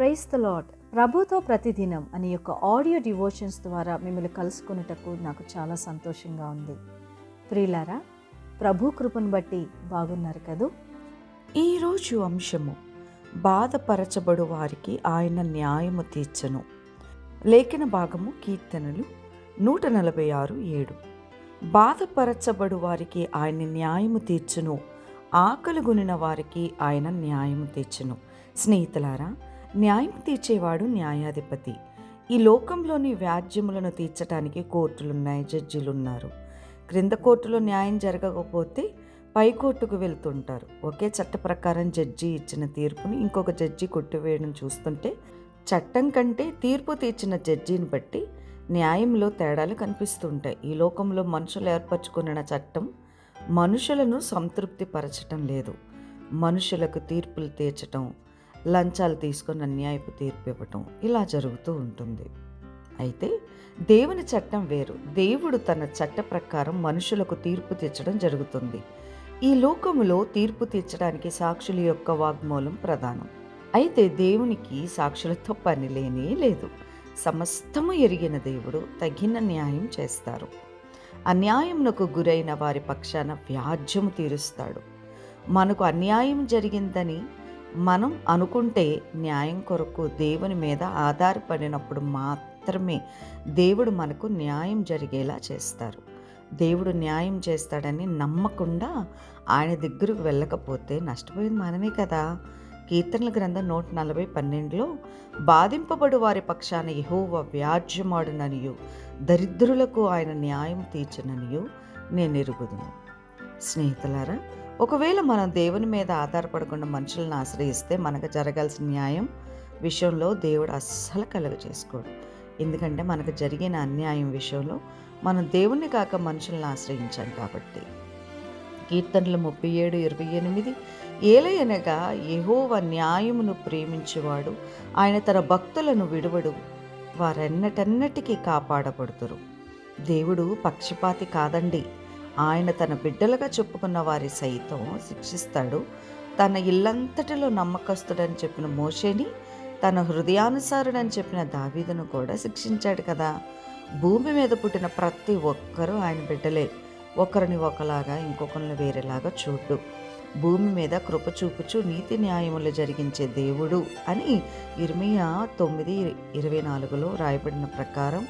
Price the lord ప్రభుతో ప్రతిదినం అనే యొక్క ఆడియో డివోషన్స్ ద్వారా మిమ్మల్ని కలుసుకున్నటకు నాకు చాలా సంతోషంగా ఉంది. ప్రియులారా ప్రభు కృపను బట్టి బాగున్నారు కదూ? ఈరోజు అంశము బాధపరచబడు వారికి ఆయన న్యాయము తీర్చను. లేఖన భాగము కీర్తనలు నూట నలభై ఆరు ఏడు. బాధపరచబడు వారికి ఆయన న్యాయము తీర్చును. ఆకలిగొనిన వారికి ఆయన న్యాయము తీర్చును. స్నేహితులారా న్యాయం తీర్చేవాడు న్యాయాధిపతి. ఈ లోకంలోని వ్యాజ్యములను తీర్చడానికి కోర్టులున్నాయి జడ్జిలున్నారు. క్రింద కోర్టులో న్యాయం జరగకపోతే పై కోర్టుకు వెళ్తుంటారు. ఒకే చట్ట ప్రకారం జడ్జి ఇచ్చిన తీర్పుని ఇంకొక జడ్జి కొట్టివేయడం చూస్తుంటే చట్టం కంటే తీర్పు తీర్చిన జడ్జిని బట్టి న్యాయంలో తేడాలు కనిపిస్తుంటాయి. ఈ లోకంలో మనుషులు ఏర్పరచుకున్న చట్టం మనుషులను సంతృప్తిపరచటం లేదు. మనుషులకు తీర్పులు తీర్చటం లంచాలు తీసుకొని అన్యాయపు తీర్పు ఇవ్వటం ఇలా జరుగుతూ ఉంటుంది. అయితే దేవుని చట్టం వేరు. దేవుడు తన చట్ట ప్రకారం మనుషులకు తీర్పు తీర్చడం జరుగుతుంది. ఈ లోకములో తీర్పు తీర్చడానికి సాక్షుల యొక్క వాగ్మూలం ప్రధానం. అయితే దేవునికి సాక్షులతో పని లేనే లేదు. సమస్తము ఎరిగిన దేవుడు తగిన న్యాయం చేస్తారు. అన్యాయమునకు గురైన వారి పక్షాన వ్యాజ్యము తీరుస్తాడు. మనకు అన్యాయం జరిగిందని మనం అనుకుంటే న్యాయం కొరకు దేవుని మీద ఆధారపడినప్పుడు మాత్రమే దేవుడు మనకు న్యాయం జరిగేలా చేస్తారు. దేవుడు న్యాయం చేస్తాడని నమ్మకుండా ఆయన దగ్గరకు వెళ్ళకపోతే నష్టపోయింది మనమే కదా. కీర్తనల గ్రంథం నూట నలభై పన్నెండులో బాధింపబడు వారి పక్షాన యహోవ వ్యాజ్యమాడుననియు దరిద్రులకు ఆయన న్యాయం తీర్చననియు నేను ఎరుగుదును. స్నేహితులారా ఒకవేళ మనం దేవుని మీద ఆధారపడకుండా మనుషులను ఆశ్రయిస్తే మనకు జరగాల్సిన న్యాయం విషయంలో దేవుడు అస్సలు కలుగ చేసుకోడు. ఎందుకంటే మనకు జరిగిన అన్యాయం విషయంలో మనం దేవుణ్ణి కాక మనుషులను ఆశ్రయించాం కాబట్టి. కీర్తనలు ముప్పై ఏడు ఇరవై ఎనిమిది ఏలయనగా యెహోవా న్యాయమును ప్రేమించేవాడు ఆయన తన భక్తులను విడువడు వారెన్నటన్నటికీ కాపాడబడుతురు దేవుడు పక్షపాతి కాదండి. ఆయన తన బిడ్డలుగా చెప్పుకున్న వారి సైతం శిక్షిస్తాడు. తన ఇల్లంతటిలో నమ్మకస్తుడని చెప్పిన మోషేని తన హృదయానుసారుడని చెప్పిన దావీదును కూడా శిక్షించాడు కదా. భూమి మీద పుట్టిన ప్రతి ఒక్కరూ ఆయన బిడ్డలే. ఒకరిని ఒకలాగా ఇంకొకరిని వేరేలాగా చూడు భూమి మీద కృప చూపుచు నీతి న్యాయములు జరిగించే దేవుడు అని ఇర్మియా తొమ్మిది ఇరవై నాలుగులో రాయబడిన ప్రకారం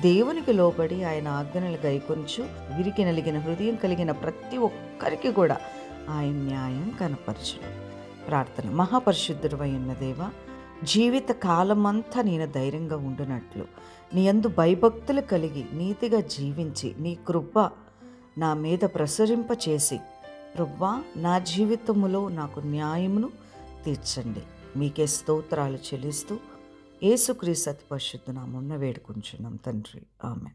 దేవునికి లోబడి ఆయన ఆజ్ఞలు గైకొంచు వీరికి నలిగిన హృదయం కలిగిన ప్రతి ఒక్కరికి కూడా ఆయన న్యాయం కనపరచును. ప్రార్థన. మహాపరిశుద్ధుడు ఉన్న దేవ జీవిత కాలమంతా నేను ధైర్యంగా ఉండునట్లు నీ అందు భయభక్తులు కలిగి నీతిగా జీవించి నీ కృప నా మీద ప్రసరింప చేసి ప్రభా నా జీవితములో నాకు న్యాయమును తీర్చండి. మీకే స్తోత్రాలు చెల్లిస్తూ ఏసుక్రీస్తు పరిశుద్ధ నామున్న వేడుకుంటున్నాం తండ్రి. ఆమె